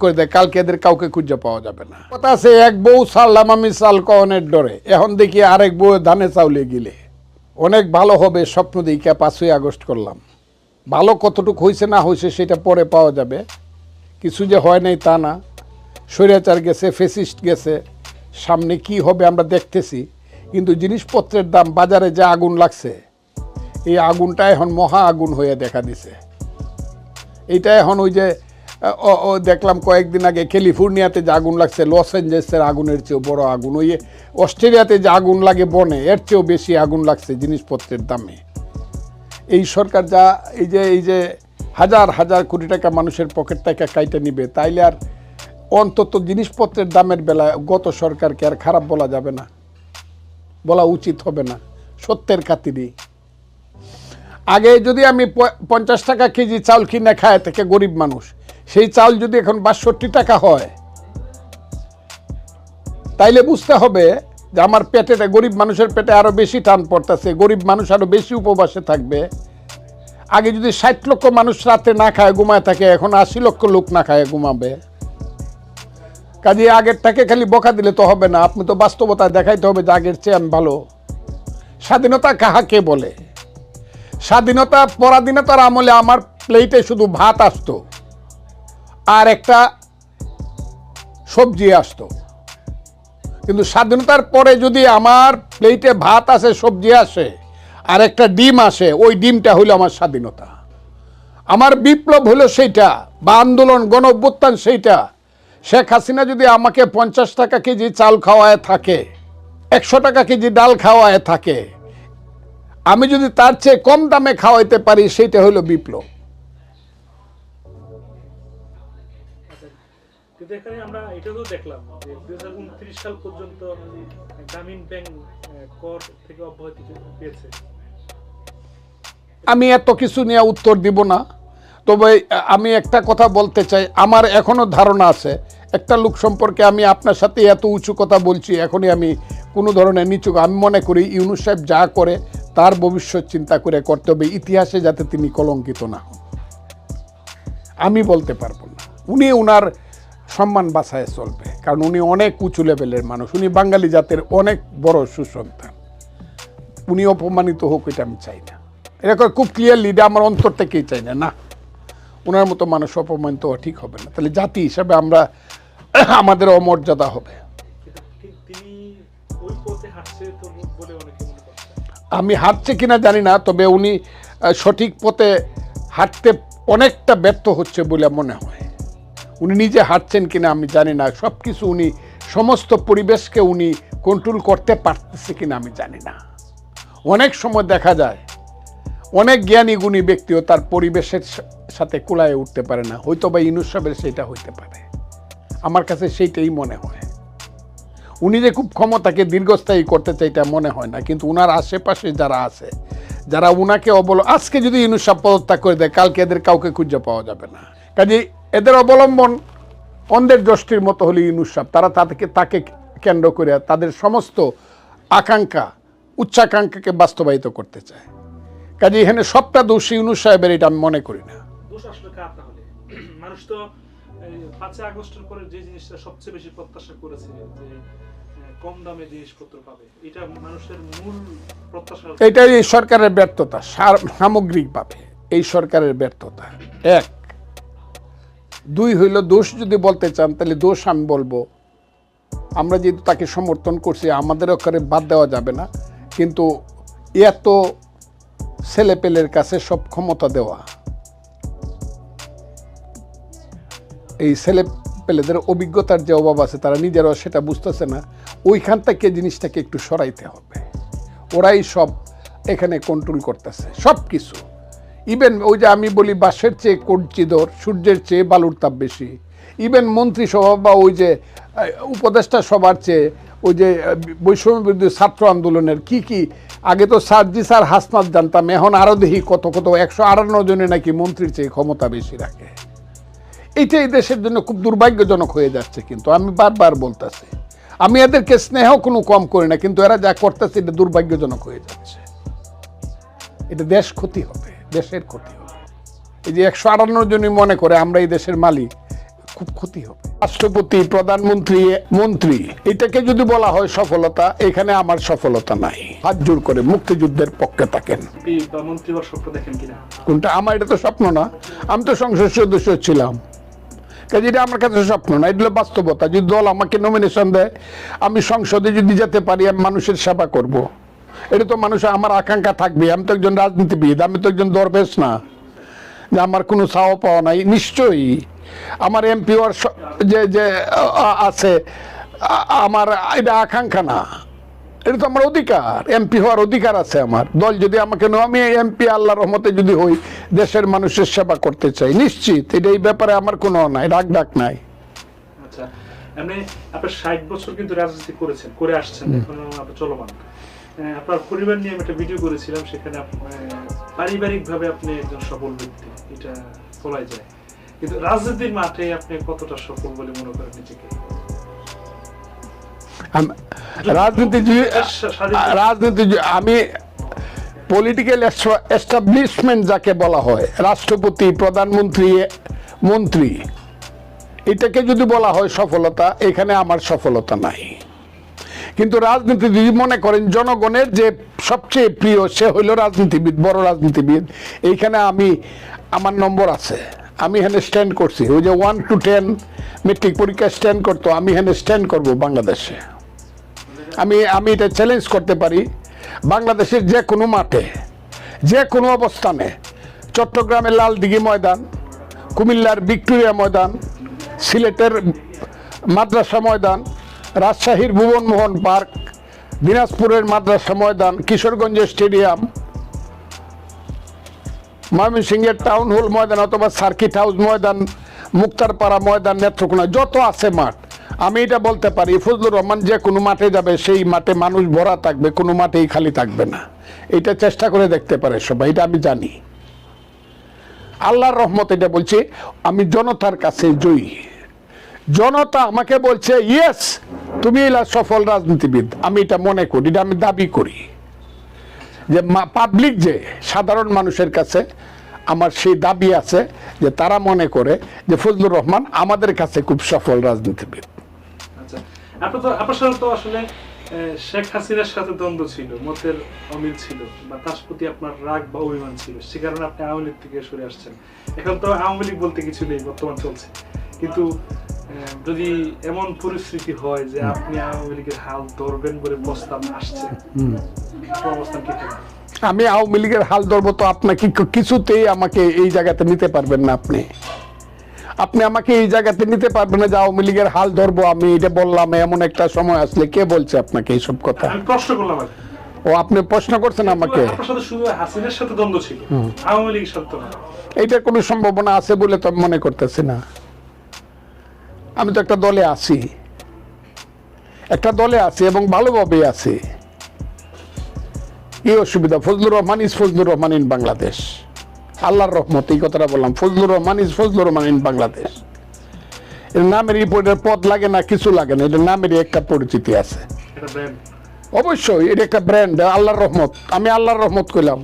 করে দেয়, কালকে এদের কাউকে খুঁজে পাওয়া যাবে না। কথা আছে, এক বউ সারলাম আমি সাল ডরে। এখন দেখি আরেক বউ ধানে চাউলে গিলে। অনেক ভালো হবে, স্বপ্ন দিকে পাঁচই আগস্ট করলাম। ভালো কতটুকু হয়েছে না হয়েছে সেটা পরে পাওয়া যাবে। কিছু যে হয় নাই তা না। স্বৈরাচার গেছে, ফেসিস্ট গেছে। সামনে কি হবে আমরা দেখতেছি। কিন্তু জিনিসপত্রের দাম বাজারে যে আগুন লাগছে, এই আগুনটা এখন মহা আগুন হয়ে দেখা দিছে। এইটা এখন ওই যে ও- দেখলাম কয়েকদিন আগে ক্যালিফোর্নিয়াতে যে আগুন লাগছে, লস অ্যাঞ্জেলসের আগুনের চেয়েও বড় আগুন। ওই অস্ট্রেলিয়াতে যে আগুন লাগে বনে, এর চেয়েও বেশি আগুন লাগছে জিনিসপত্রের দামে। এই সরকার যা, এই যে এই যে হাজার হাজার কোটি টাকা মানুষের পকেট থেকে কাইটে নিবে, তাইলে আর অন্তত জিনিসপত্রের দামের বেলায় গত সরকারকে আর খারাপ বলা যাবে না। বলা উচিত হবে না, সত্যের খাতিরেই আগে যদি আমি পঞ্চাশ টাকা কেজি চাউল কিনে খায় থেকে গরিব মানুষ। সেই চাউল যদি এখন বাষট্টি টাকা হয়, তাইলে বুঝতে হবে যে আমার পেটে গরিব মানুষের পেটে আরও বেশি টান পড়তেছে, গরিব মানুষ আরও বেশি উপবাসে থাকবে। আগে যদি ষাট লক্ষ মানুষ রাতে না খায়, ঘুমায় থাকে, এখন আশি লক্ষ লোক না খায়, ঘুমাবে। কাজে আগের থেকে খালি বকা দিলে তো হবে না, আপনি তো বাস্তবতা দেখাইতে হবে যে আগের চেয়ে আমি ভালো। স্বাধীনতা কাহাকে বলে? স্বাধীনতা, পরাধীনতার আমলে আমার প্লেটে শুধু ভাত আসতো। একটা সবজি আসতো। কিন্তু স্বাধীনতার পরে যদি আমার প্লেটে ভাত আসে, সবজি আসে, আর একটা ডিম আসে, ওই ডিমটা হইল আমার স্বাধীনতা। আমার বিপ্লব হলো সেইটা, বা আন্দোলন গণ অভ্যুত্থান সেইটা। শেখ হাসিনা যদি আমাকে পঞ্চাশ টাকা কেজি চাল খাওয়ায় থাকে, একশো টাকা কেজি ডাল খাওয়ায় থাকে, আমি যদি তার চেয়ে কম দামে খাওয়াইতে পারি, সেইটা হলো বিপ্লব। এখানে আমরা দেখলাম, যে সাল পর্যন্ত গ্রামীণ ব্যাংক কর থেকে অব্যাহতি পেয়েছে। আমি এত কিছু নিয়ে উত্তর দিব না, তবে আমি একটা কথা বলতে চাই। আমার এখনও ধারণা আছে, একটা লোক সম্পর্কে আমি আপনার সাথে এত উঁচু কথা বলছি, এখনই আমি কোনো ধরনের নিচু আমি মনে করি ইউনুস সাহেব যা করে, তার ভবিষ্যৎ চিন্তা করে করতে হবে, ইতিহাসে যাতে তিনি কলঙ্কিত না হন। আমি বলতে পারব না। উনি ওনার সম্মান বাঁচায় চলবে। কারণ উনি অনেক উঁচু লেভেলের মানুষ। উনি বাঙালি জাতের অনেক বড় সুসন্তান। উনি অপমানিত হোক, এটা আমি চাই না। এটা খুব ক্লিয়ারলি এটা আমার অন্তর থেকেই চাই না। না ওনার মতো মানুষ অপমানিত হওয়া ঠিক হবে না। তাহলে জাতি হিসাবে আমরা আমাদের অমর্যাদা হবে। আমি হাঁটছে কিনা জানি না, তবে উনি সঠিক পথে হাঁটতে অনেকটা ব্যর্থ হচ্ছে বলে মনে হয়। উনি নিজে হাঁটছেন কিনা আমি জানি না। সব কিছু উনি, সমস্ত পরিবেশকে উনি কন্ট্রোল করতে পারতেছে কিনা আমি জানি না। অনেক সময় দেখা যায়, অনেক জ্ঞানী গুণী ব্যক্তিও তার পরিবেশের সাথে কুলায় উঠতে পারে না। হয়তো বা ইনুসাবের সেটা হইতে পারে। আমার কাছে সেইটাই মনে হয়। উনি যে খুব ক্ষমতাকে দীর্ঘস্থায়ী করতে চাই এটা মনে হয় না, কিন্তু উনার আশেপাশে যারা আছে, যারা উনাকে অবল, আজকে যদি ইনুসাব পদত্যাগ করে দেয়, কালকে এদের কাউকে খুঁজে পাওয়া যাবে না। কাজে এদের অবলম্বন অন্ধের দৃষ্টির মতো হলে ইনুসাব তারা তাদেরকে তাকে কেন্দ্র করে তাদের সমস্ত আকাঙ্ক্ষা উচ্চাকাঙ্ক্ষাকে বাস্তবায়িত করতে চায়। কাজে এখানে সবটা দোষী ইউনুস সাহেবের এটা আমি মনে করি না। দোষ আসলে কার তাহলে? মানুষ তো পাঁচই আগস্টের পরে যে জিনিসটা সবচেয়ে বেশি প্রত্যাশা করেছে যে কম দামে জিনিসপত্র পাবে এটা মানুষের মূল প্রত্যাশা। এটাই এই সরকারের ব্যর্থতা সামগ্রিকভাবে এই সরকারের ব্যর্থতা। এক দুই হইল দোষ যদি বলতে চান, তাহলে দোষ আমি বলব। আমরা যেহেতু তাকে সমর্থন করছি, আমাদের ওখানে বাদ দেওয়া যাবে না। কিন্তু এত ছেলেপেলের কাছে সব ক্ষমতা দেওয়া। এই ছেলে পেলেদের অভিজ্ঞতার যে অভাব আছে, তারা নিজেরাও সেটা বুঝতেছে না। ওইখান থেকে জিনিসটাকে একটু সরাইতে হবে। ওরাই সব এখানে কন্ট্রোল করতেছে। সব কিছু ইভেন ওই যে আমি বলি বাঁশের চেয়ে কঞ্চি দর, সূর্যের চেয়ে বালুর তাপ বেশি। ইভেন মন্ত্রিসভা বা ওই যে উপদেষ্টা সবার চেয়ে ওই যে বৈষম্য বিরোধী ছাত্র আন্দোলনের কি কি, আগে তো সার্জি স্যার হাসনাত জানতাম, এখন আরও দেখি কত কত, একশো আটান্ন জনে নাকি মন্ত্রীর চেয়ে ক্ষমতা বেশি রাখে। এইটা এই দেশের জন্য খুব দুর্ভাগ্যজনক হয়ে যাচ্ছে কিন্তু, আমি বারবার বলতেছি। আমি এদেরকে স্নেহ কোনো কম করি না, কিন্তু এরা যা করতেছে এটা দুর্ভাগ্যজনক হয়ে যাচ্ছে। এটা দেশ ক্ষতি হবে। দেশের ক্ষতি হবে। এই যে একশো আটান্ন জনই মনে করে আমরা এই দেশের মালিক খুব ক্ষতি হবে। রাষ্ট্রপতি প্রধানমন্ত্রী মন্ত্রী এটাকে যদি বলা হয় সফলতা এখানে আমার সফলতা নাই। হাত জোর করে মুক্তিযুদ্ধের পক্ষে থাকেন। কোনটা? আমার এটা তো স্বপ্ন না। আমি তো সংসদ সদস্য ছিলাম। কাজে এটা আমার কাছে স্বপ্ন না। এটা হলো বাস্তবতা। যদি দল আমাকে নমিনেশন দেয় আমি সংসদে যদি যেতে পারি আমি মানুষের সেবা করব। এটা তো মানুষ আমার আকাঙ্ক্ষা থাকবে। আমি তো একজন রাজনীতিবিদ আমি তো একজন দরবেশ না। যে আমার কোনো চাওয়া পাওয়া নাই নিশ্চয়ই। আমার এমপি হওয়ার যে যে আছে আমার এটা আকাঙ্ক্ষা না। এটা তো আমার অধিকার এমপি হওয়ার অধিকার আছে আমার। দল যদি আমাকে নেয়, আমি এমপি আল্লাহ রহমতে যদি হই দেশের মানুষের সেবা করতে চাই নিশ্চিত। এটা এই ব্যাপারে আমার কোনো নাই রাগ ডাক নাই। আচ্ছা এমনি আপনার ষাট বছর কিন্তু রাজনীতি করেছেন করে আসছেন এখনও চলমান। আপনার পরিবার নিয়ে আমি একটা ভিডিও করেছিলাম সেখানে পারিবারিক ভাবে আপনি একজন সফল ব্যক্তি এটা বলাই যায়। কিন্তু রাজনীতির মাঠে আপনি কতটা সফল বলে মনে করেন নিজেকে? রাজনীতি রাজনীতি আমি পলিটিক্যাল এস্টাবলিশমেন্ট যাকে বলা হয় রাষ্ট্রপতি প্রধানমন্ত্রী মন্ত্রী এটাকে যদি বলা হয় সফলতা এখানে আমার সফলতা নাই। কিন্তু রাজনীতি মনে করেন, জনগণের যে সবচেয়ে প্রিয়, সে হইল রাজনীতিবিদ, বড় রাজনীতিবিদ। এইখানে আমি, আমার নম্বর আছে। আমি এখানে স্ট্যান্ড করছি। ওই যে ওয়ান টু টেন মেট্রিক পরীক্ষা স্ট্যান্ড করতো, আমি এখানে স্ট্যান্ড করব বাংলাদেশে। আমি আমি এটা চ্যালেঞ্জ করতে পারি। বাংলাদেশের যে কোনো মাঠে যে কোনো অবস্থানে, চট্টগ্রামের লালদিঘি ময়দান, কুমিল্লার ভিক্টোরিয়া ময়দান, সিলেটের মাদ্রাসা ময়দান রাজশাহীর ভুবনমোহন পার্ক, দিনাজপুরের মাদ্রাসা ময়দান, কিশোরগঞ্জের স্টেডিয়াম, ময়মনসিংহের টাউন হল ময়দান অথবা সার্কিট হাউস ময়দান, মুক্তারপাড়া ময়দান, নেত্রকোনা, যত আছে মাঠ। আমি এটা বলতে পারি, ফজলুর রহমান যে কোনো মাঠে যাবে, সেই মাঠে মানুষ ভরা থাকবে, কোনো মাঠেই খালি থাকবে না। এটা চেষ্টা করে দেখতে পারে সবাই, এটা আমি জানি। আল্লাহর রহমত এটা বলছে, আমি জনতার কাছে জয়ী। জনতা আমাকে বলছে ইয়েস তুমি এলা সফল রাজনীতিবিদ। আমি এটা মনে করি, এটা আমি দাবি করি। যে পাবলিক যে, সাধারণ মানুষের কাছে আমার সেই দাবি আছে যে তারা মনে করে যে ফজলুর রহমান আমাদের কাছে খুব সফল রাজনীতিবিদ। আচ্ছা আপনার তো শেখ হাসিনার সাথে দ্বন্দ্ব ছিল, মতের অমিল ছিল, বা তার প্রতি আপনার রাগ বা অভিমান ছিল, সে কারণে আপনি আওয়ামী লীগ থেকে সরে আসছেন। এখন তো আওয়ামী লীগ বলতে কিছু নেই, বর্তমান চলছে। কিন্তু যদি এমন পরিস্থিতি হয় যে আপনি আওয়ামী লীগের হাল ধরবেন বলে প্রস্তাব আসছে অবস্থান কি থাকবে আমি আওয়ামী লীগের হাল ধরবো তো আপনাকে কিছুতেই আমাকে এই জায়গাতে নিতে পারবেন না আপনি। আপনি আমাকে এই জায়গাতে নিতে পারবেন না যে আওয়ামী লীগের হাল ধরবো আমি এটা বললাম এমন একটা সময় আসলে কে বলছে আপনাকে এইসব কথা? প্রশ্ন করলাম ও আপনি প্রশ্ন করছেন আমাকে? এইটার কোনো সম্ভাবনা আছে বলে তো মনে করতেছি না। আমি তো একটা দলে আছি। একটা দলে আছি এবং ভালোভাবে আছি। এই অসুবিধা ফজলুর রহমান ইজ ফজলুর রহমান ইন বাংলাদেশ। আল্লাহর রহমত এই কথাটা বললাম ফজলুর রহমান ইজ ফজলুর রহমান ইন বাংলাদেশ। এর নামের রিপোর্টের পদ লাগে না কিছু লাগে না এটার নামেরই একটা পরিচিতি আছে। অবশ্যই এটা একটা ব্র্যান্ড আল্লাহর রহমত আমি আল্লাহর রহমত কইলাম।